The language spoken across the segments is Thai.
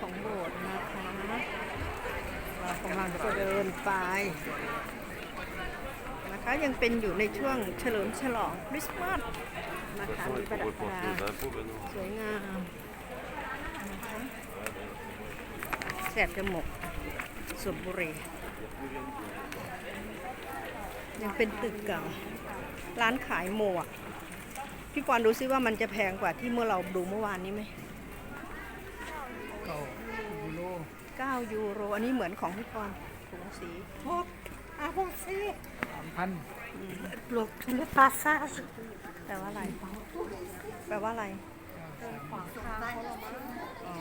ของโบสถ์นะคะ เรากำลังจะเดินไปนะคะยังเป็นอยู่ในช่วงเฉลิมฉลองคริสต์มาสนะคะมีประดับประดาสวยงามนะคะแสบจมูกสูบบุหรี่ยังเป็นตึกเก่า ร้านขายหมวกพี่ปอนดูซิว่ามันจะแพงกว่าที่เมื่อเราดูเมื่อวานนี้ไหม เก้ายูโร9ยูโร อันนี้เหมือนของพี่ปอนถุงสี Hop, avancez. สามพัน Bloque tout le passage. แปลว่าอะไร แปลว่าอะไรขวางทางเขาลงมาอ๋อ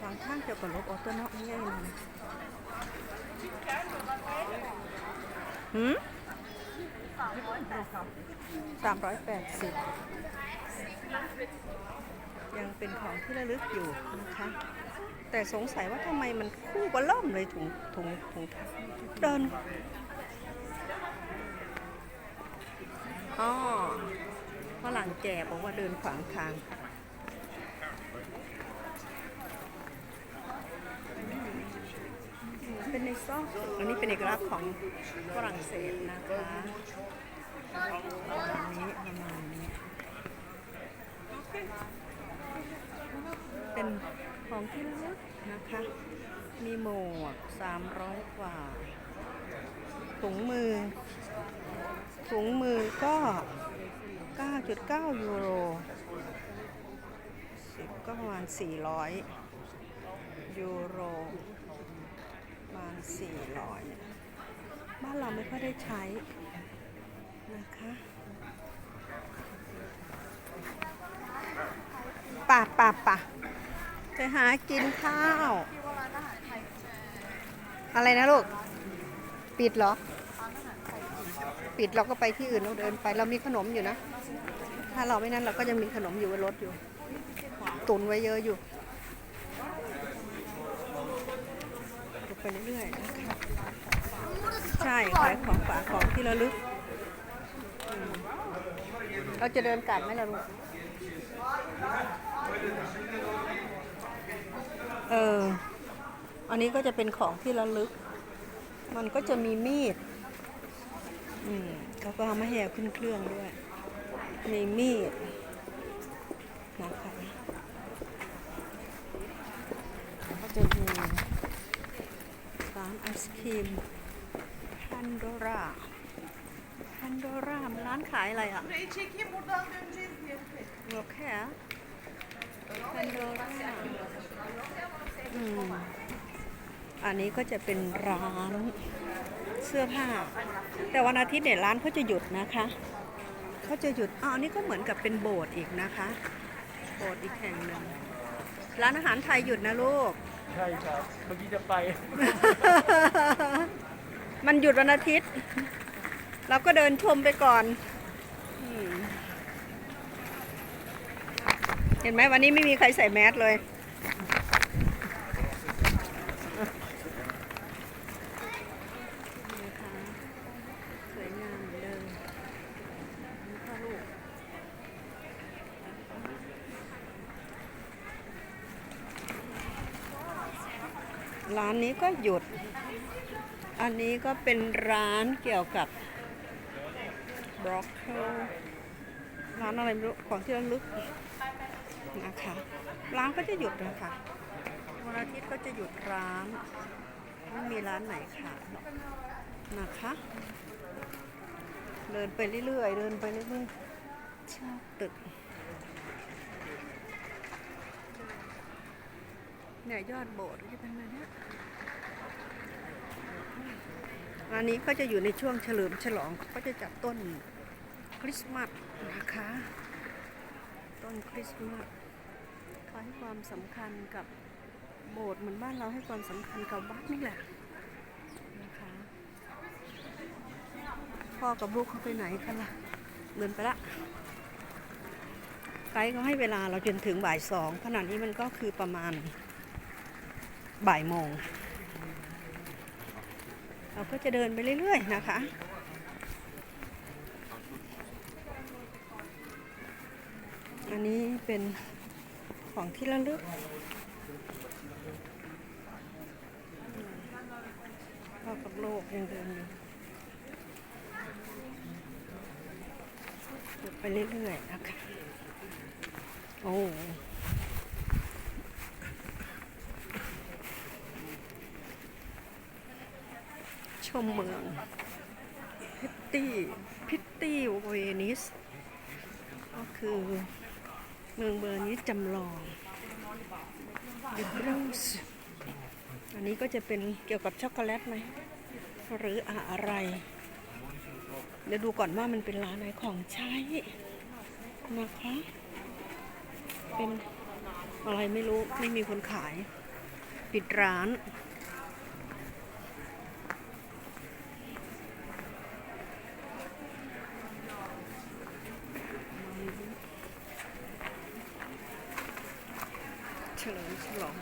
ขวางข้างเกี่ยวกับรถออโต้เนาะง่ายๆเลยหืมสามร้อยแปดสิบ ยังเป็นของที่ระลึกอยู่นะคะ แต่สงสัยว่าทำไมมันคู่กันเริ่มเลยถุงถุงถุงเดินอ๋อฝรั่งแก่บอกว่าเดินขวางทางเป็นในซอกอันนี้เป็นเอกลักษณ์ของฝรั่งเศสนะคะประมาณนี้ประมาณนี้ เป็นของที่ระลึกนะคะ มีหมวก300กว่า ถุงมือ ถุงมือก็ 9.9 ยูโรสิบก็ประมาณ 400 ยูโร ประมาณ 400 บ้านเราไม่ค่อยได้ใช้นะคะ ป่าป่าป่าไปหากินข้าว อะไรนะลูก ปิดเหรอ ปิดเราก็ไปที่อื่นเราเดินไป เรามีขนมอยู่นะ ถ้าเราไม่นั้นเราก็ยังมีขนมอยู่บนรถอยู่ ตุนไว้เยอะอยู่ดูไปเรื่อยๆนะคะใช่ขายของฝากของที่ระลึก เราจะเดินกลับไหมล่ะลูก เออ อันนี้ก็จะเป็นของที่ระลึก มันก็จะมีมีด อืมเขาก็เอามาให้เอาขึ้นเครื่องด้วย มีมีดนะคะก็จะมีร้านไอศครีมพันโดราพันโดราร้านขายอะไรอะ Burayı çekeyim buradan döneceğiz diye. โอเค พันโดราอืมอันนี้ก็จะเป็นร้านเสื้อผ้า แต่วันอาทิตย์เนี่ยร้านเขาจะหยุดนะคะเขาจะหยุดอ๋ออันนี้ก็เหมือนกับเป็นโบสถ์อีกนะคะ โบสถ์อีกแห่งหนึ่งร้านอาหารไทยหยุดนะลูก ใช่ครับเมื่อกี้จะไป มันหยุดวันอาทิตย์ เราก็เดินชมไปก่อน อืม เห็นไหมวันนี้ไม่มีใครใส่แมสเลย สวยงามเหมือนเดิมนี่พ่อลูกร้านนี้ก็หยุด อันนี้ก็เป็นร้านเกี่ยวกับบล็อกเกอร์ร้านอะไรไม่รู้ ของที่ระลึก นะคะ ร้านก็จะหยุดนะคะวันอาทิตย์ก็จะหยุดร้านไม่มีร้านไหนขายนะคะ เดินไปเรื่อยๆ เดินไปเรื่อยๆชอบตึกเนี่ยยอดโบสถ์ก็จะเป็นแบบเนี้ยอันนี้ก็จะอยู่ในช่วงเฉลิมฉลองก็จะจัดต้นคริสต์มาสนะคะ ต้นคริสต์มาส เขาให้ความสำคัญกับโบสถ์เหมือนบ้านเราให้ความสำคัญกับวัดนี่แหละนะคะพ่อกับลูกเขาไปไหนกันล่ะเดินไปละไกด์เขาให้เวลาเราจนถึงบ่ายสองขณะนี้มันก็คือประมาณบ่ายโมง เราก็จะเดินไปเรื่อยๆนะคะอันนี้เป็น ของที่ระลึกพ่อกับโลกยังเดินอยู่ไปเรื่อยๆนะคะโอ้ชมเมืองพิตตี้พิตตี้เวนิส ก็คือ เมืองเบอร์นี้จำลอง The Bronx อันนี้ก็จะเป็นเกี่ยวกับช็อกโกแลตไหม หรืออะไร เดี๋ยวดูก่อนว่ามันเป็นร้านอะไรของใช้นะคะ เป็นอะไรไม่รู้ ไม่มีคนขาย ปิดร้าน เฉลิมฉลองมา ก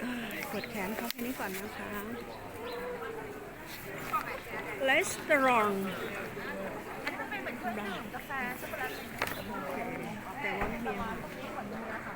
เอ้ยกดแขนเขาแค่นี้ก่อนนะคะรีสตอรองแต่ว่าไม่มีอาหาร